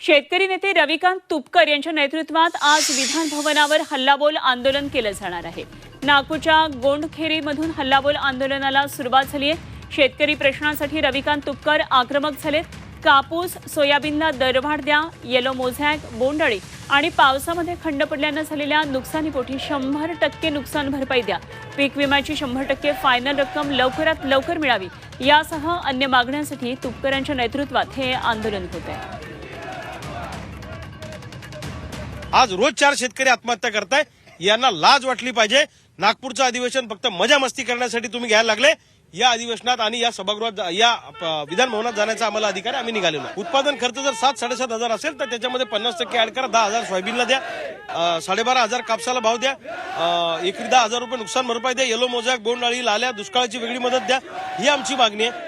शेतकरी नेते रविकांत तुपकर यांच्या नेतृत्वात आज विधान भवनावर हल्लाबोल आंदोलन केलं जाणार आहे. नागपूरच्या गोंडखेरीमधून हल्लाबोल आंदोलनाला सुरुवात झाली आहे. शेतकरी प्रश्नांसाठी रविकांत तुपकर आक्रमक झालेत. कापूस सोयाबीनला दरवाढ द्या येलो मोझॅक बोंडअळी आणि पावसामध्ये खंड पडल्यानं झालेल्या नुकसानीपोटी शंभर टक्के नुकसान भरपाई द्या. पीक विम्याची शंभर टक्के फायनल रक्कम लवकरात लवकर मिळावी यासह अन्य मागण्यांसाठी तुपकरांच्या नेतृत्वात हे आंदोलन होत आहे आज रोज चार शेतकरी आत्महत्या करताय. यांना लाज वाटली पाहिजे. नागपूरचं अधिवेशन फक्त मजा मस्ती करण्यासाठी तुम्ही घ्यायला लागले. या अधिवेशनात आणि या सभागृहात या विधानभवनात जाण्याचा आम्हाला अधिकार आहे. आम्ही निघालेलो उत्पादन खर्च जर सात साडेसात हजार असेल तर त्याच्यामध्ये पन्नास टक्के ऍड करा. दहा हजार सोयाबीनला द्या. साडेबारा हजार कापसाला भाव द्या. एकरी दहा हजार रुपये नुकसान भरपाई द्या. येलो मोजाक बोंडाळी लाल्या दुष्काळाची वेगळी मदत द्या. ही आमची मागणी आहे.